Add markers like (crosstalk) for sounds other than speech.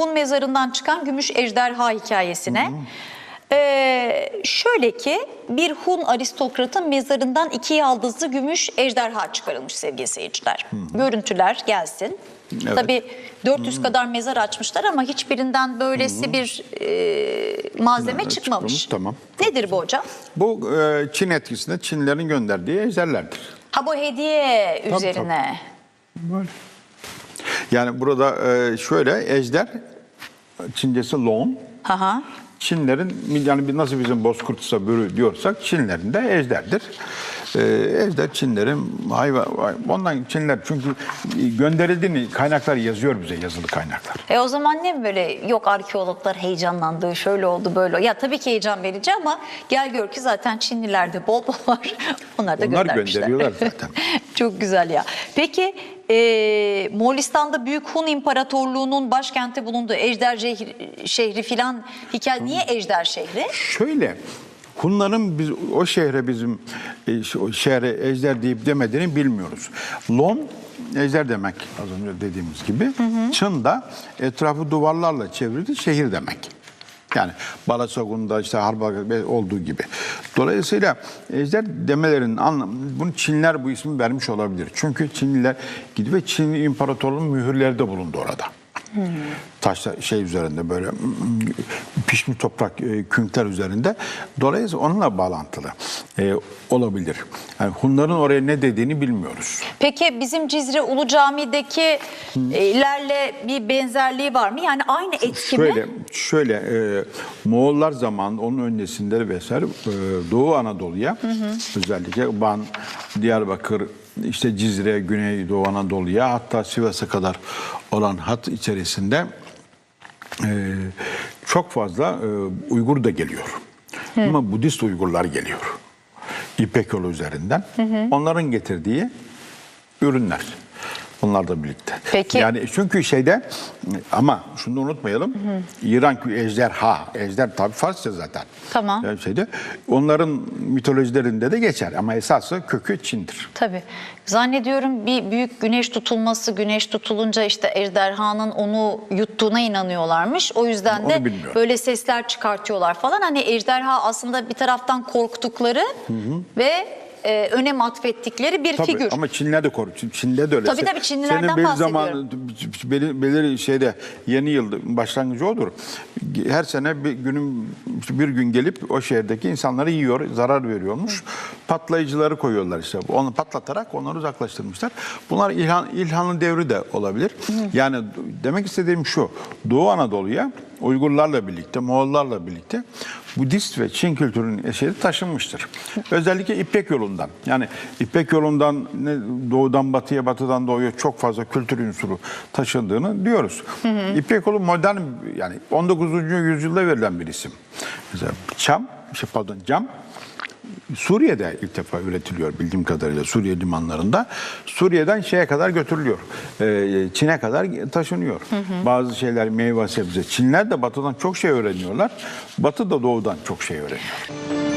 Hun mezarından çıkan gümüş ejderha hikayesine. Ee, şöyle ki bir Hun aristokratın mezarından iki yaldızlı gümüş ejderha çıkarılmış sevgili seyirciler. Görüntüler gelsin. Evet. Tabii 400 kadar mezar açmışlar ama hiçbirinden böylesi bir e, malzeme Evet, çıkmamış. çıkmamış, tamam. Nedir bu hocam? Bu e, Çin etkisinde Çinlerin gönderdiği ejderlerdir. Ha bu hediye Tabii, üzerine. Böyle. Yani burada e, şöyle ejder Çincesi long. Aha. Çinlerin yani nasıl bizim bozkurtsa börü diyorsak Çinlerin de ejderdir. Ee, ejder Çinlerin hayvan ondan Çinler çünkü gönderildiğini kaynaklar yazıyor bize yazılı kaynaklar. E o zaman ne böyle yok arkeologlar heyecanlandı şöyle oldu böyle. Ya tabii ki heyecan verici ama gel gör ki zaten Çinlilerde bol bol var. (laughs) Onlar da Onlar gönderiyorlar (laughs) zaten. Çok güzel ya. Peki e, Moğolistan'da Büyük Hun İmparatorluğu'nun başkenti bulunduğu Ejder şehri, şehri filan hikaye niye Ejder şehri? Şöyle Hunların biz o şehre bizim e, o şehre ejder deyip demediğini bilmiyoruz. Lon ejder demek az önce dediğimiz gibi. Çın da etrafı duvarlarla çevrili şehir demek. Yani Balasagun'da işte Harbaga olduğu gibi. Dolayısıyla ejder demelerinin anlamı, bunu Çinler bu ismi vermiş olabilir. Çünkü Çinliler gidiyor ve Çin İmparatorluğu'nun mühürleri de bulundu orada. Taşla şey üzerinde böyle pişmiş toprak e, künkler üzerinde. Dolayısıyla onunla bağlantılı e, olabilir. Yani Hunların oraya ne dediğini bilmiyoruz. Peki bizim Cizre Ulu Cami'deki e, lerle bir benzerliği var mı? Yani aynı etki mi? Şöyle, şöyle e, Moğollar zamanında onun öncesinde vesaire e, Doğu Anadolu'ya özellikle Van, Diyarbakır, işte Cizre, Güneydoğu Anadolu'ya hatta Sivas'a kadar olan hat içerisinde çok fazla e, Uygur da geliyor. Ama Budist Uygurlar geliyor. İpek yolu üzerinden. Onların getirdiği ürünler. Onlarla birlikte. Peki. Yani çünkü şeyde ama şunu da unutmayalım. İran ejderha, ejder tabii Farsça zaten. Tamam. Yani şeyde onların mitolojilerinde de geçer ama esası kökü Çin'dir. Tabii. Zannediyorum bir büyük güneş tutulması, güneş tutulunca işte ejderhanın onu yuttuğuna inanıyorlarmış. O yüzden de bilmiyorum. böyle sesler çıkartıyorlar falan. Hani ejderha aslında bir taraftan korktukları ve e, önem atfettikleri bir Tabii figür. ama Çinler de. Çin- Çin'de de öyle. Tabii, tabii, Çinlilerden Senin belli bahsediyorum. zaman belli, belirli şeyde yeni yıl başlangıcı odur. Her sene bir günün bir gün gelip o şehirdeki insanları yiyor, zarar veriyormuş. Patlayıcıları koyuyorlar işte. Onu patlatarak onları uzaklaştırmışlar. Bunlar İlhan, İlhan'ın devri de olabilir. Yani demek istediğim şu. Doğu Anadolu'ya Uygurlarla birlikte, Moğollarla birlikte Budist ve Çin kültürünün eseri taşınmıştır. Özellikle İpek yolundan. Yani İpek yolundan doğudan batıya, batıdan doğuya çok fazla kültür unsuru taşındığını diyoruz. İpek yolu modern yani 19. yüzyılda verilen bir isim. Mesela çam, şey pardon cam Suriye'de ilk defa üretiliyor bildiğim kadarıyla Suriye limanlarında. Suriye'den şeye kadar götürülüyor. Ee, Çin'e kadar taşınıyor. Bazı şeyler meyve sebze. Çinler de batıdan çok şey öğreniyorlar. Batı da doğudan çok şey öğreniyor.